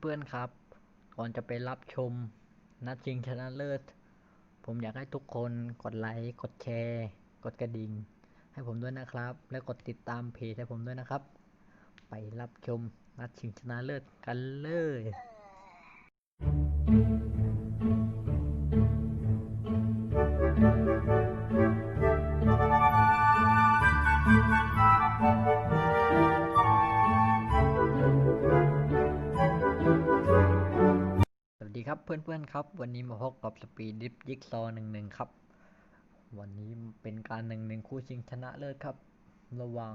เพื่อนๆครับ ก่อนจะไปรับชม นัดชิงชนะเลิศ ผมอยากให้ทุกคนกดไลค์กดแชร์ กดกระดิ่ง ให้ผมด้วยนะครับ และกดติดตามเพจให้ผมด้วยนะครับ ไปรับชมนัดชิงชนะเลิศกันเลย เพื่อนๆครับ วันนี้มาพบกับสปีดดิฟยิกซอหนึ่งหนึ่งครับ วันนี้เป็นการหนึ่งหนึ่งคู่ชิงชนะเลิศครับ ระหว่าง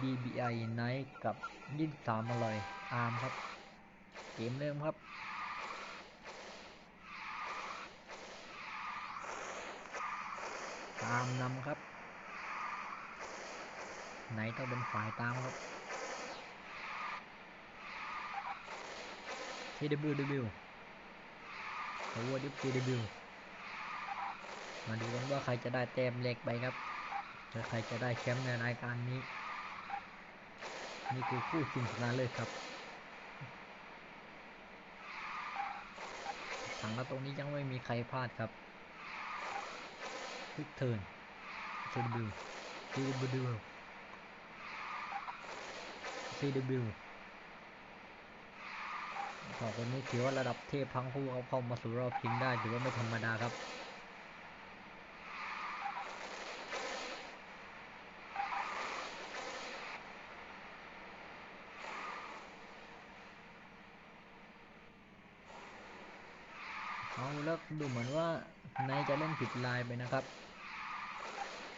BBI Night กับยี่สามอร่อยอาร์มครับ เกมเริ่มครับ ตามนำครับไนท์ต้องเป็นฝ่ายตามครับ TWW โอเวอร์ดิฟ TW มาดูกันว่าใครจะได้แต้มเล็กไปครับและใครจะได้แชมป์ในรายการนี้ นี่คือคู่ชิงชนะเลิศครับถังแล้วตรงนี้ยังไม่มีใครพลาดครับควิกเทิร์น TW TW TW สองคนนี้ถือว่าระดับเทพทั้งคู่ครับเข้ามาสู่รอบชิงได้ถือว่าไม่ธรรมดาครับเอาแล้วดูเหมือนว่านายจะเล่นผิดลายไปนะครับ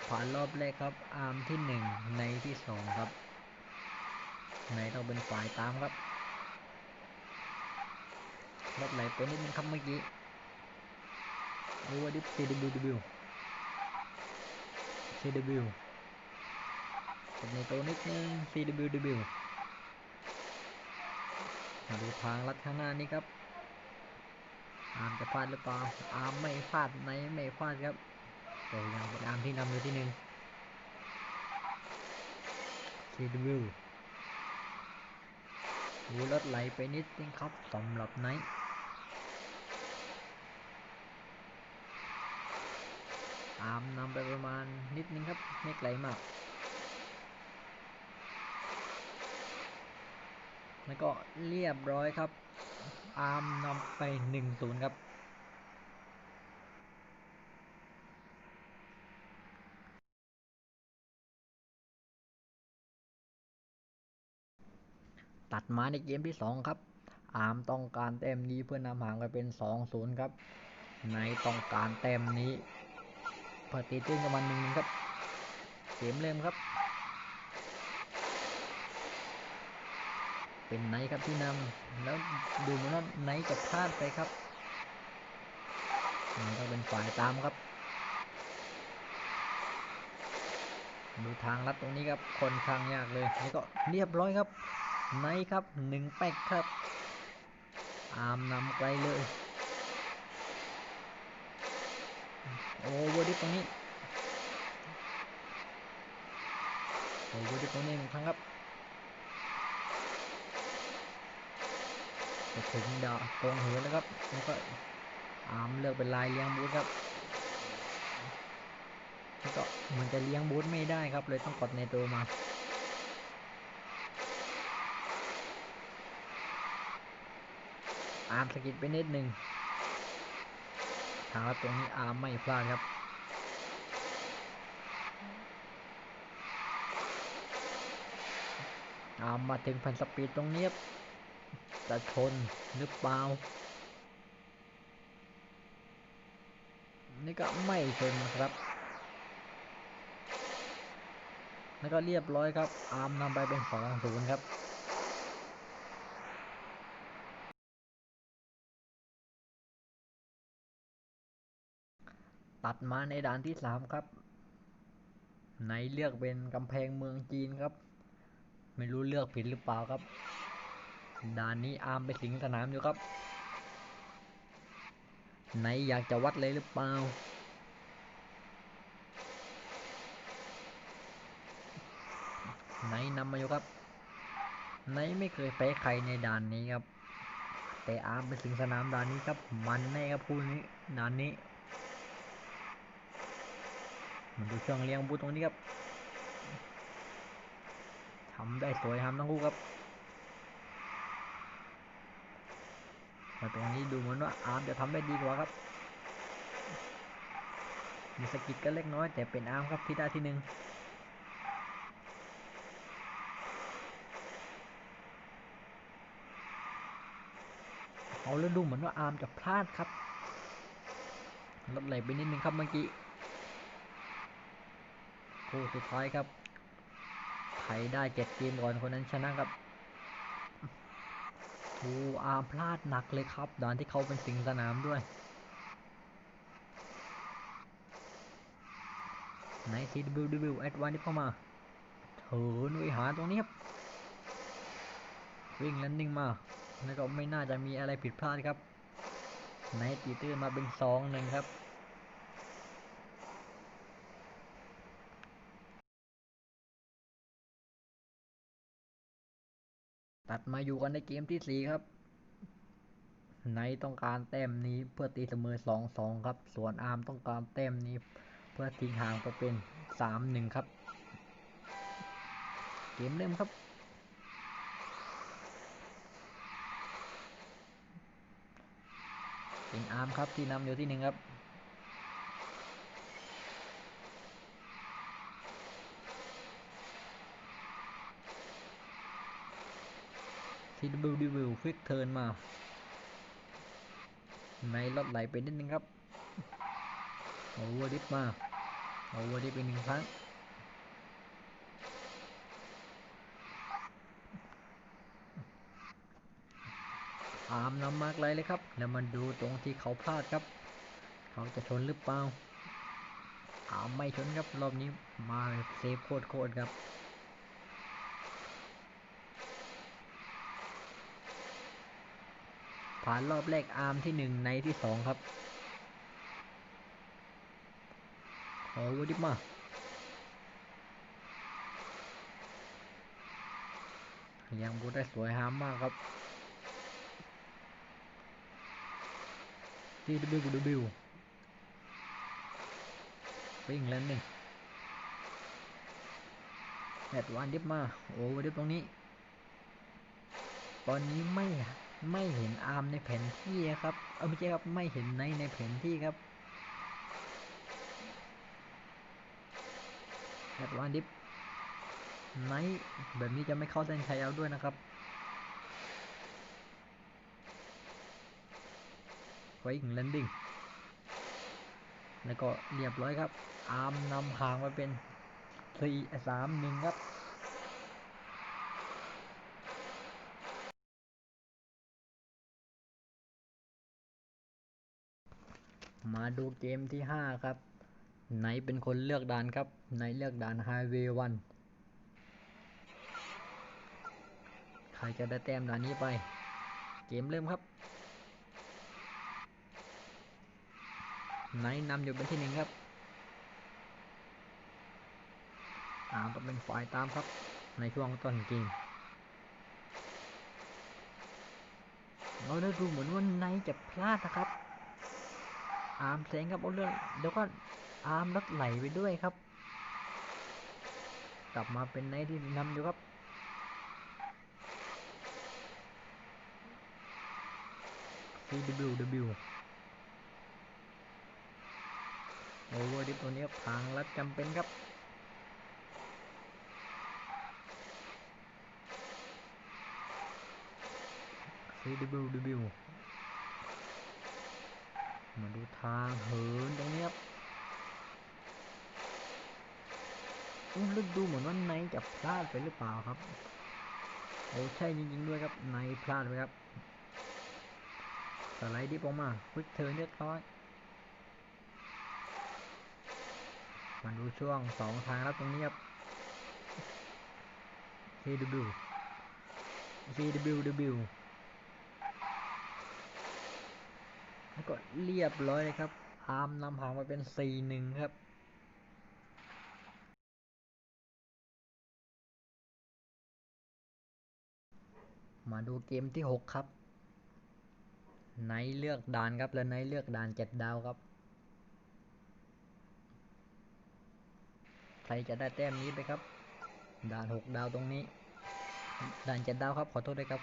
ผ่านรอบแรกครับ อาร์มที่หนึ่งในที่สองครับ ในต้องเป็นฝ่ายตามครับ รถไหลไปนิดนึงครับเมื่อกี้โอวอร์ดิฟ CWW CW กดในตัวนิดนึง CWW มาดูทางลัดข้างหน้านี้ครับ อาร์มจะพลาดหรือเปล่า อาร์มไม่พลาดไหนไม่พลาดครับแต่ยังเป็นอาร์มที่นำอยู่ที่หนึ่ง CW ดูรถไหลไปนิดนึงครับสำหรับไนท์ อาร์มนำไปประมาณนิดนึงครับไม่ไกลมาก แล้วก็เรียบร้อยครับ อาร์มนำไปหนึ่งศูนย์ครับตัดมาในเกมที่ 2 ครับ อาร์มต้องการแต้มนี้เพื่อนำห่างไปเป็น 2-0 ครับ ในต้องการแต้มนี้ พอตีตื้นกับมันหนึ่งครับ เกมเริ่มครับ เป็นไนครับที่นำแล้วดูเหมือนว่าไนจะพลาดไปครับมันก็เป็นฝ่ายตามครับ ดูทางลัดตรงนี้ครับคนข้างยากเลยนี่ก็เรียบร้อยครับไนครับหนึ่งแป๊กครับ อามนำไกลเลย โอ้เวดิตรงนี้โอ้เวดิตรงนี้หนึ่งครั้งครับจะถึงดาวตรงเหินแล้วครับแล้วก็อามเลือกเป็นลายเลี้ยงบูธครับแล้วก็เหมือนจะเลี้ยงบูธไม่ได้ครับ เลยต้องกดในตัวมาอาร์มสกิดไปนิดหนึ่งางลัดตรงนี้อาร์มไม่พลาดครับอาร์มมาถึงแผ่นสปีดตรงนี้จะชนหรือเปล่านี่ก็ไม่ชนครับ แล้วก็เรียบร้อยครับ อาร์มนำไปเป็นสองศูนย์ครับ ตัดมาในด่านที่สามครับไหนเลือกเป็นกำแพงเมืองจีนครับ ไม่รู้เลือกผิดหรือเปล่าครับ ด่านนี้อาร์มไปสิงสนามอยู่ครับ ไหนอยากจะวัดเลยหรือเปล่า ไหนนำมาอยู่ครับ ไหนไม่เคยแพ้ใครในด่านนี้ครับ แต่อาร์มไปถึงสนามด่านนี้ครับ มันแน่ครับคู่นี้ด่านนี้ ดูช่วงเลี้ยงบูตรงนี้ครับทำได้สวยทำทั้งคู่ครับมาตรงนี้ดูเหมือนว่าอาร์มจะทำได้ดีกว่าครับ มีสกิดกันเล็กน้อย แต่เป็นอาร์มครับที่ได้ที่หนึ่งเอาแล้วดูเหมือนว่าอาร์มจะพลาดครับลดไหลไปนิดนึงครับเมื่อกี้ คู่สุดท้ายครับใครได้เจ็ดเกมก่อนคนนั้นชนะครับโอ้อาพลาดหนักเลยครับด่านที่เขาเป็นสิงสนามด้วยไหน CWW แอดวานนี่เข้ามาเถินไปหาตรงนี้ครับ วิ่งแลนดิ้งมา แล้วก็ไม่น่าจะมีอะไรผิดพลาดครับไหนตีตื้นมาเป็นสองหนึ่งครับ ตัดมาอยู่กันในเกมที่สี่ครับไนต้องการแต้มนี้เพื่อตีเสมอสองสองครับ ส่วนอาร์มต้องการแต้มนี้ เพื่อทิ้งห่างไปเป็นสามหนึ่งครับ เกมเริ่มครับ เป็นอาร์มครับที่นำอยู่ที่หนึ่งครับ ทีดิวดิวฟิกเทิร์นมา ในรถไหลไปนิดนึงครับโอเวอร์ดิฟมาโอเวอร์ดิฟอีกหนึ่งครั้งอาร์มนำมากเลยเลยครับ แล้วมันดูตรงที่เขาพลาดครับ เขาจะชนหรือเปล่าอาร์มไม่ชนครับรอบนี้มาเซฟโคตรโคตรครับ ผ่านรอบแรกอาร์มที่หนึ่งในที่สองครับโอ้วดิมายังบูได้สวยฮามมากครับ TWW วิ่งแล้วนึ่แอดวานดิบมา โอ้ดิบตรงนี้ ตอนนี้ไม่ ไม่เห็นอาร์มในแผนที่ครับ เออไม่ใช่ครับ ไม่เห็นในในแผนที่ครับแอดวานดิฟไนแบบนี้จะไม่เข้าเส้นชัยเอาด้วยนะครับไว้ถึงแลนดิ้ง แล้วก็เรียบร้อยครับ อาร์มนำห่างมาเป็นสี่สามหนึ่งครับ มาดูเกมที่ 5 ครับ ไหนเป็นคนเลือกด่านครับไหนเลือกด่านไฮเวย์วันใครจะได้แต้มด่านนี้ไป เกมเริ่มครับ ไหนนำอยู่เป็นที่หนึ่งครับอาต้องเป็นฝ่ายตามครับ ในช่วงต้นเกมเราได้ดูเหมือนว่าไนจะพลาดนะครับ อาร์มแสงครับเอาเรื่องเดี๋ยวก็อาร์มรถไหลไปด้วยครับ กลับมาเป็นไนที่นำอยู่ครับ CWW โอเวอร์ดิฟตัวนี้ทางลัดจำเป็นครับ CWW มาดูทางเหินตรงนี้ครับลึกดูเหมือนว่าไนจะพลาดไปหรือเปล่าครับ โอ้ใช่จริงๆด้วยครับไนพลาดไปครับ สไลด์ดิบออกมาควิกเทิร์นเรียบร้อยมาดูช่วงสองทางครับตรงนี้ครับ KW KWW แล้ว ก็เรียบร้อยเลยครับอามนำห่างมาเป็น 4-1 ครับมาดูเกมที่ 6 ครับ ไนท์เลือกด่านครับ แล้วไนท์เลือกด่านเจ็ดดาวครับ ใครจะได้แต้มนี้ไปครับ ด่านหกดาวตรงนี้ ด่านเจ็ดดาวครับ ขอโทษด้วยครับ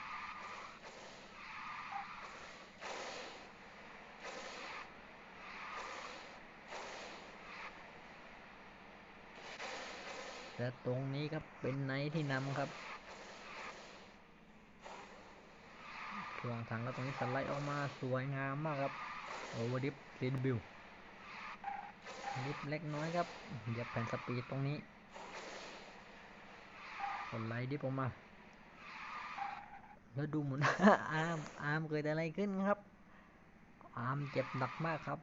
และตรงนี้ครับเป็นไนท์ที่นำครับช่วงทางแล้วตรงนี้สไลด์ออกมาสวยงามมากครับโอเวอร์ดิฟซีดบิวดิฟเล็กน้อยครับเหยียบแผ่นสปีดตรงนี้สไลด์ดิฟออกมาแล้วดูหมุนอาร์มอาร์มเกิดอะไรขึ้นครับ อาร์มเจ็บหนักมากครับ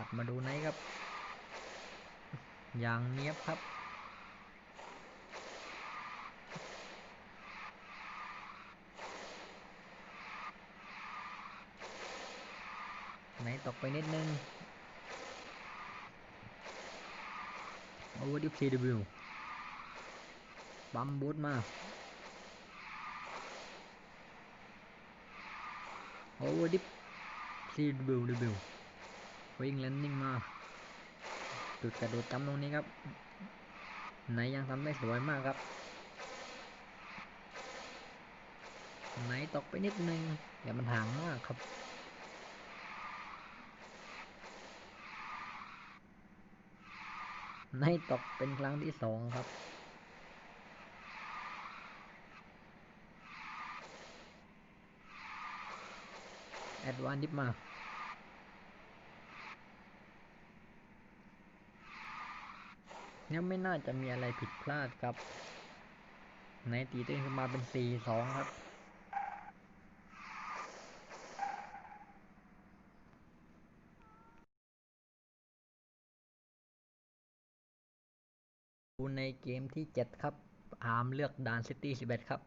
ตัดมาดูไหนครับ อย่างเนี้ยบครับ ไหนตกไปนิดนึงโอเวอร์ดิฟ CW ปั๊มบูทมาโอเวิ่งแลนดิ้งมาจุดกระโดดจำตรงนี้ครับ ไหนยังทำได้สวยมากครับ ไหนตกไปนิดนึงอย่ามันห่างมากครับในตกเป็นครั้งที่สองครับ แอดวานดิฟมา ยังไม่น่าจะมีอะไรผิดพลาดครับในตีตื้นขึ้นมาเป็น4-2ครับดูในเกมที่ 7 ครับ อาร์มเลือกดานซิตี้ 11 ครับ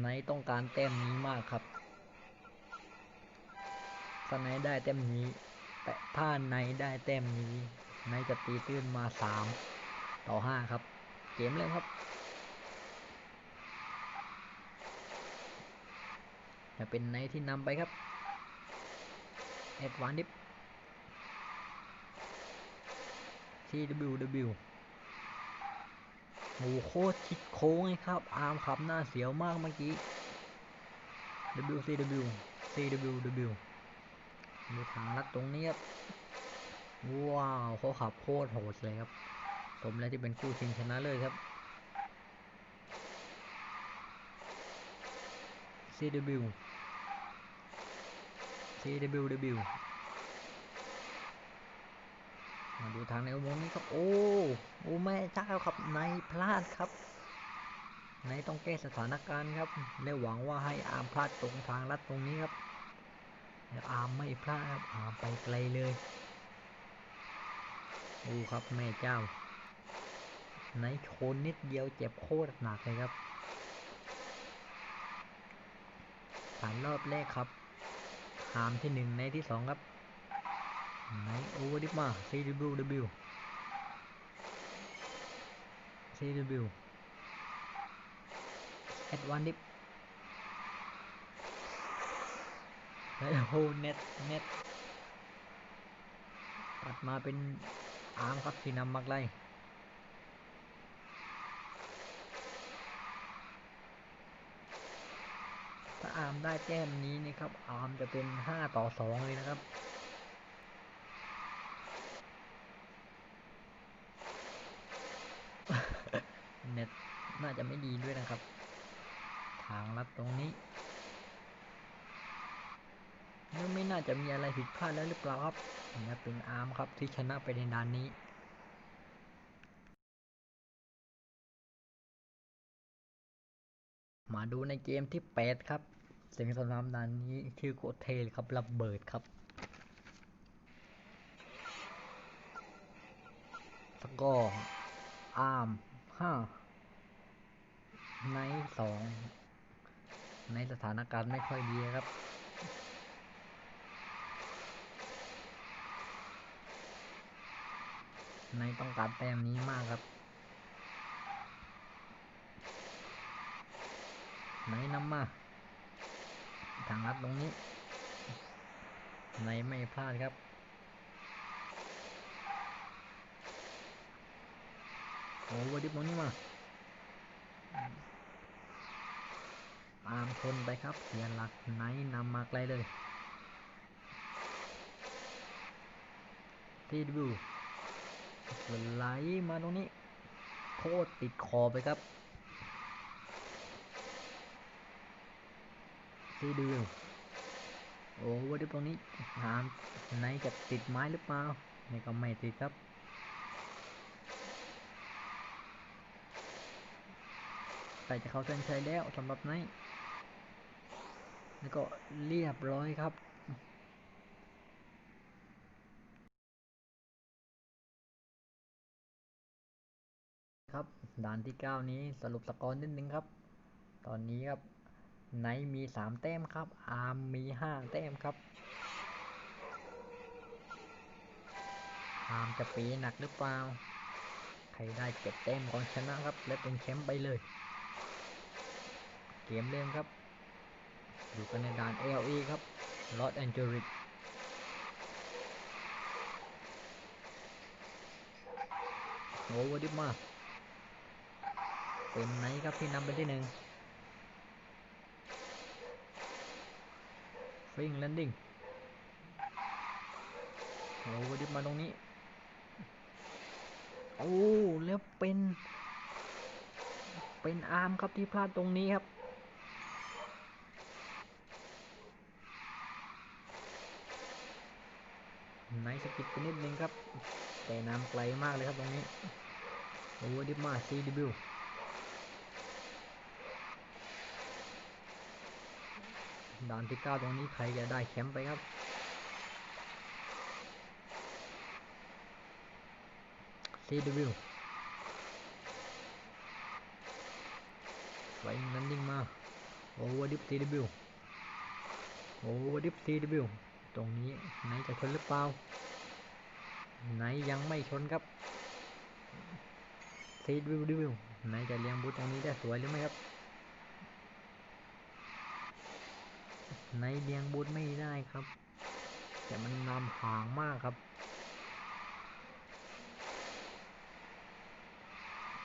ไนต้องการแต้มนี้มากครับถ้าไนได้แต้มนี้ แต่ถ้าไนได้แต้มนี้ไนจะตีตื้นมา3ต่อ5ครับ เกมเริ่มครับจะเป็นไนที่นำไปครับ เอ็ดวานดิฟ TWW โอ้โคตรชิดโค้งเลยครับ อาร์มขับหน้าเสียวมากเมื่อกี้ WCW CWW ดูทางลัดตรงนี้ครับ ว้าวเขาขับโคตรโหดเลยครับสมแล้วที่เป็นคู่ชิงชนะเลยครับ CW CWW มาดูทางในอุโมงค์นี้ครับ โอ้ โอ้แม่เจ้าครับในพลาดครับ ในต้องแก้สถานการณ์ครับ และหวังว่าให้อามพลาดตรงทางลัดตรงนี้ครับ แต่อาร์มไม่พลาดครับอาร์มไปไกลเลยโอ้ครับแม่เจ้าในโชนนิดเดียวเจ็บโคตรหนักเลยครับผ่านรอบแรกครับหามที่หนึ่งในที่สองครับไหนโอเวอร์ดิฟมา CWW CW แอดวานดิฟแล้ว โหเน็ตเน็ตตัดมาเป็นอาร์มครับที่นำมักไล่ถ้าอาร์มได้แต้มนี้นี่ครับ อาร์มจะเป็น5ต่อ2เลยนะครับเน็ตน่าจะไม่ดีด้วยนะครับ ทางลัดตรงนี้ ยังไม่น่าจะมีอะไรผิดพลาดแล้วหรือเปล่าครับนี่เป็นอาร์มครับที่ชนะไปในด่านนี้มาดูในเกมที่ 8 ครับ เสียงสนามด่านนี้ชื่อโคตรเทลครับระเบิดครับ สกอร์อาร์มห้าในสองในสถานการณ์ไม่ค่อยดีครับ ในต้องการแต้มนี้มากครับไหนนำมา ทางลัดตรงนี้ ในไม่พลาดครับ โอ้วดิบตรงนี้มาตามคนไปครับ เสียหลักไหนนำมาไกลเลย ที่ดู ไหลมาตรงนี้โคตรติดคอไปครับซีดูโอ้วันดิตรงนี้หามไหนจะติดไม้หรือเปล่านี่ก็ไม่ติดครับใกล้จะเข้าเส้นชัยแล้วสำหรับไนแล้วก็เรียบร้อยครับ ครับ ด่านที่ 9 นี้สรุปสกอร์นิดนึงครับ ตอนนี้ครับไนมี 3 แต้มครับ อาร์มมี 5 แต้มครับ อาร์มจะปีหนักหรือเปล่า ใครได้เก็บแต้มก่อนชนะครับ และเป็นแชมป์ไปเลย เกมเริ่มครับ อยู่กันในด่าน LE ครับลอสแอนเจลิสโอ้วดิบมา เป็นไหนครับที่นำเป็นที่หนึ่งฟิงแลนดิ้งโอ้วดิบมาตรงนี้ โอ้แล้วเป็น เป็นอาร์มครับที่พลาดตรงนี้ครับไนสกิปไปนิดนึงครับ แต่น้ำไกลมากเลยครับตรงนี้ โอ้ดิบมาซี ด่านที่9ตรงนี้ใครจะได้แชมป์ไปครับซีดิบิวไฟนันดิ้งมาโอ้ดิบซีดิบิวโอ้ดิบซีดิบิวตรงนี้ไหนจะชนหรือเปล่า ไหนยังไม่ชนครับซีดวิวดิวิวไหนจะเลี้ยงบูตตรงนี้ได้สวยหรือไม่ครับ ไหนเลี้ยงบูตไม่ได้ครับ แต่มันนำห่างมากครับ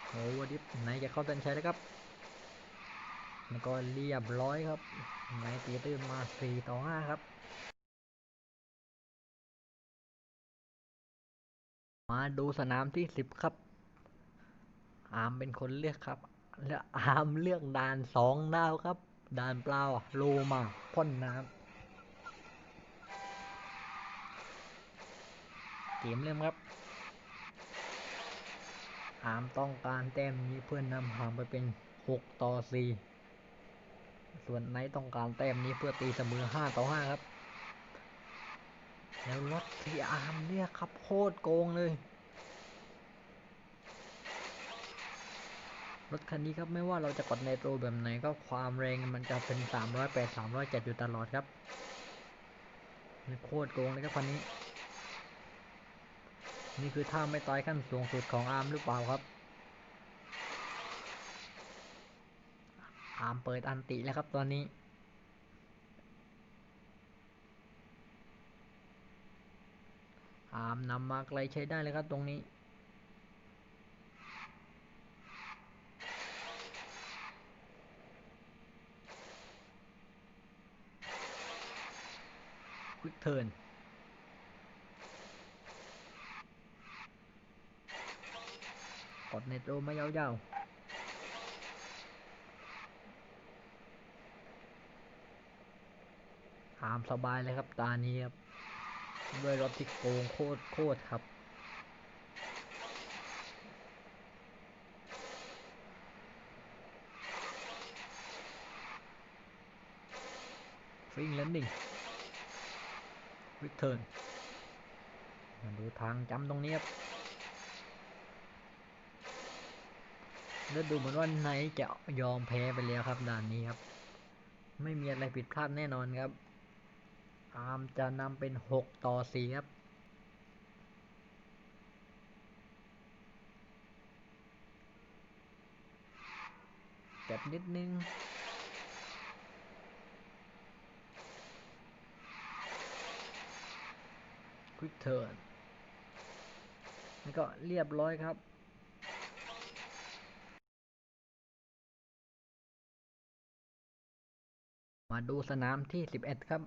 โอ้วดิบไหนจะเข้าเส้นชัยแล้วครับแล้วก็เรียบร้อยครับไหนตีตื้นมา4ต่อ5ครับมาดูสนามที่10ครับ อาร์มเป็นคนเลือกครับ และอาร์มเลือกด่านสองดาวครับ ด่านเปล่าโลมาพ่นน้ำเกมเริ่มครับอาร์มต้องการแต้มนี้เพื่อนนำหางไปเป็น 6 ต่อ 4 ส่วนไนท์ต้องการแต้มนี้เพื่อตีเสมอ 5 ต่อ 5 ครับ แล้วรถที่อาร์มเรียกครับโคตรโกงเลย รถคันนี้ครับไม่ว่าเราจะกดในโตรแบบไหนก็ความแรงมันจะเป็น 308 307 อยู่ตลอดครับโคตรโกงเลยครับคันนี้ นี่คือท่าไม่ตายขั้นสูงสุดของอาร์มหรือเปล่าครับ อาร์มเปิดอันติแล้วครับตอนนี้อาร์มนำมาไกลใช้ได้เลยครับตรงนี้ ควิกเทิร์นกดในโตรไม่ยาวๆอามสบายเลยครับ ตานี้ครับ ด้วยรถที่โกงโคตรโคตรครับ ฟิงแลนดิ้ง วิกเทิร์นมาดูทางจำตรงนี้ครับแล้วดูเหมือนว่าไนจะยอมแพ้ไปแล้วครับด่านนี้ครับ ไม่มีอะไรผิดพลาดแน่นอนครับ อาร์มจะนำเป็น 6 ต่อ 4 ครับเก็บนิดนึง ควิกเทิร์นแล้วก็เรียบร้อยครับมาดูสนามที่ 11 ครับ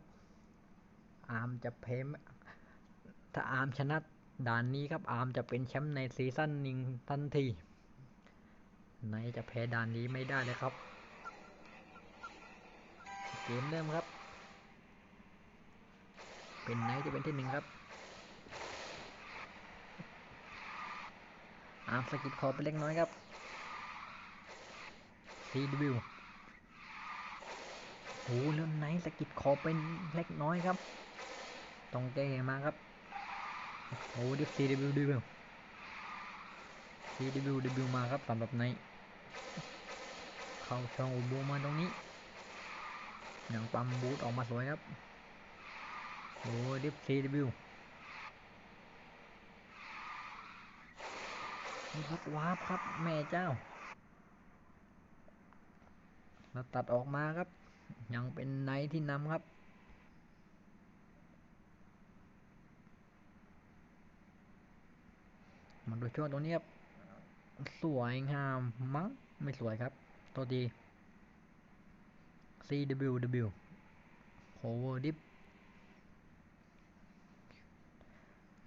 อาร์มจะเพมถ้าอาร์มชนะด่านนี้ครับ อาร์มจะเป็นแชมป์ในซีซั่นหนึ่งทันทีไหนจะแพ้ด่านนี้ไม่ได้เลยครับ เกมเริ่มครับ เป็นไหนจะเป็นที่หนึ่งครับ อาร์มสกิดคอไปเล็กน้อยครับ CW โอ้แล้วไหนสกิดคอเป็นเล็กน้อยครับต้องแก้มาครับโอ้ดิฟ CW W CW W มาครับสำหรับในเข้าช่องอุโบมาตรงนี้หนังปั๊มบูทออกมาสวยครับโอ้ดิฟ CW นี่ครับวาร์ปครับ แม่เจ้าแล้วตัดออกมาครับ ยังเป็นไนท์ที่นำครับ มาดูช่วงตรงนี้ครับ สวยงามมั้งไม่สวยครับ ตัวดี CWW Over Dip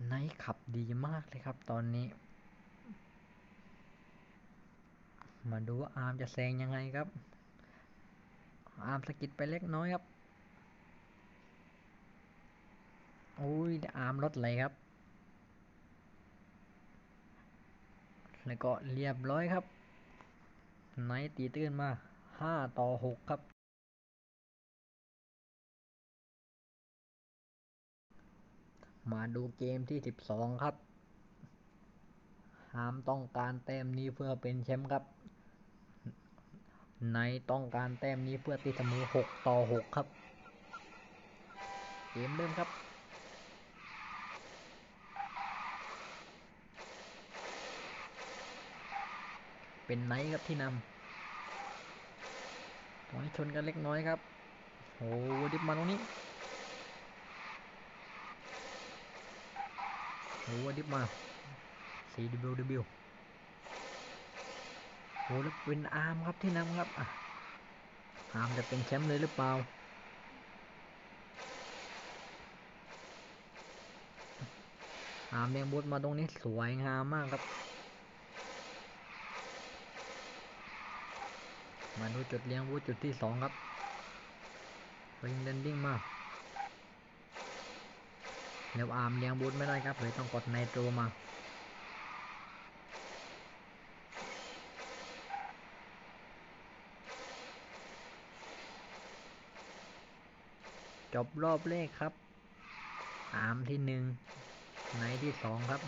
ไนท์ขับดีมากเลยครับตอนนี้ มาดูว่าอาร์มจะแซงยังไงครับ อาร์มสกิดไปเล็กน้อยครับโอ้ยอาร์มรถไหลครับ แล้วก็เรียบร้อยครับ ไนตีตื้นมา 5 ต่อ 6 ครับ มาดูเกมที่ 12 ครับหามต้องการแต้มนี้เพื่อเป็นแชมป์ครับ ไนต้องการแต้มนี้เพื่อตีเสมอ6ต่อ 6 ครับเกมเริ่มครับเป็นไนท์ครับที่นำตรงนี้ชนกันเล็กน้อยครับโอ้ดิบมาตรงนี้โอ้ดิบมา CWW โอ้แล้วเป็นอาร์มครับที่นำครับอะอาร์มจะเป็นแชมป์เลยหรือเปล่าอาร์มเลี้ยงบูทมาตรงนี้สวยงามมากครับ มาดูจุดเลี้ยงบูทจุดที่สองครับริงเลนดิ้งมาแล้วอาร์มเลี้ยงบูทไม่ได้ครับเลยต้องกดไนโตรมา จบรอบเลขครับอามที่หนึ่งไนที่สองครับ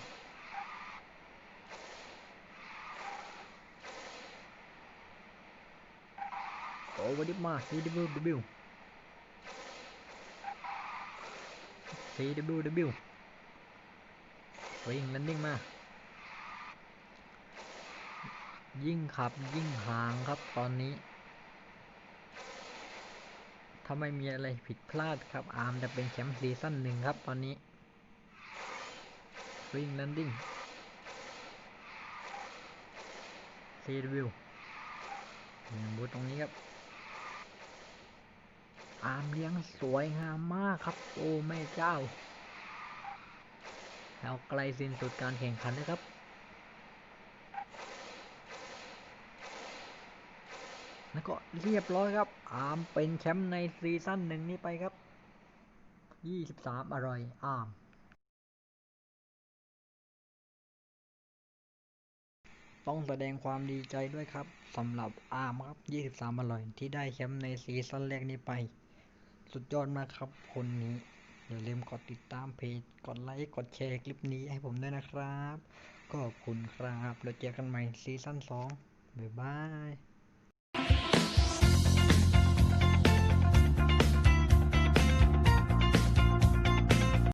โอ้วันนี้มา CWW CWW วิ่งแลนดิ้งมา ยิ่งขับยิ่งห่างครับตอนนี้ ถ้าไม่มีอะไรผิดพลาดครับ อาร์มจะเป็นแชมป์ซีซั่นหนึ่งครับตอนนี้วิ่งแลนดิ้ง CW ยังบูทตรงนี้ครับ อาร์มเลี้ยงสวยงามมากครับ โอ้แม่เจ้า แล้วไกลสิ้นสุดการแข่งขันนะครับ แล้วก็เรียบร้อยครับ อาร์มเป็นแชมป์ในซีซั่นหนึ่งนี้ไปครับ 23 อร่อย อาร์ม ต้องแสดงความดีใจด้วยครับสำหรับอาร์มครับ 23 อร่อย ที่ได้แชมป์ในซีซั่นแรกนี้ไป สุดยอดมากครับคนนี้อย่าลืมกดติดตามเพจ กดไลค์ กดแชร์คลิปนี้ให้ผมด้วยนะครับ ขอบคุณครับ แล้วเจอกันใหม่ซีซั่น2บ๊ายบาย